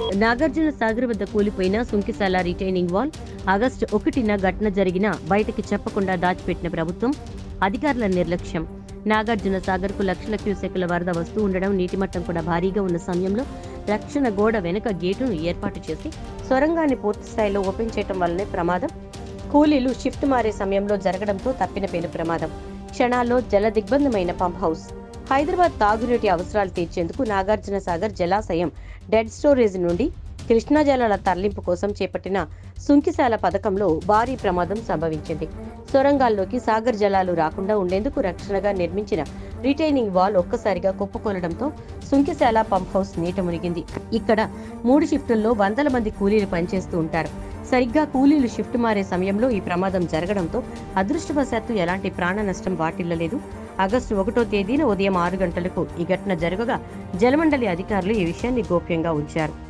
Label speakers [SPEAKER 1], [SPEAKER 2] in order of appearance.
[SPEAKER 1] నాగార్జున సాగర్ వద్ద కూలిపోయిన Sunkishala retaining wall August ఒకటిన ఘటన జరిగిన బయటకి చెప్పకుండా దాచిపెట్టిన ప్రభుత్వం అధికారుల నిర్లక్ష్యం. నాగార్జున సాగర్కు లక్షల క్యూసెక్కుల వరద వస్తూ ఉండడం నీటి మట్టం కూడా భారీగా ఉన్న సమయంలో రక్షణ గోడ వెనుక గేటును ఏర్పాటు చేసి సొరంగాన్ని పూర్తి స్థాయిలో ఓపెన్ చేయడం వల్లనే ప్రమాదం. కూలీలు షిఫ్ట్ మారే సమయంలో జరగడంతో తప్పిన పేరు ప్రమాదం. క్షణాల్లో జల దిగ్బంధమైన పంప్ హౌస్. హైదరాబాద్ తాగునీటి అవసరాలు తీర్చేందుకు నాగార్జున సాగర్ జలాశయం డెడ్ స్టోరేజ్ నుండి కృష్ణా జలాల తరలింపు కోసం చేపట్టిన సుంకిశాల పథకంలో భారీ ప్రమాదం సంభవించింది. సొరంగాల్లోకి సాగర్ జలాలు రాకుండా ఉండేందుకు రక్షణగా నిర్మించిన రిటైనింగ్ వాల్ ఒక్కసారిగా కుప్పకూలడంతో సుంకిశాల పంప్ హౌస్ నీట మునిగింది. ఇక్కడ మూడు షిఫ్టుల్లో వందల మంది కూలీలు పనిచేస్తూ ఉంటారు. సరిగ్గా కూలీలు షిఫ్ట్ మారే సమయంలో ఈ ప్రమాదం జరగడంతో అదృష్టవశాత్తు ఎలాంటి ప్రాణ నష్టం వాటిల్లలేదు. ఆగస్టు ఒకటో తేదీన ఉదయం ఆరు గంటలకు ఈ ఘటన జరగగా జలమండలి అధికారులు ఈ విషయాన్ని గోప్యంగా ఉంచారు.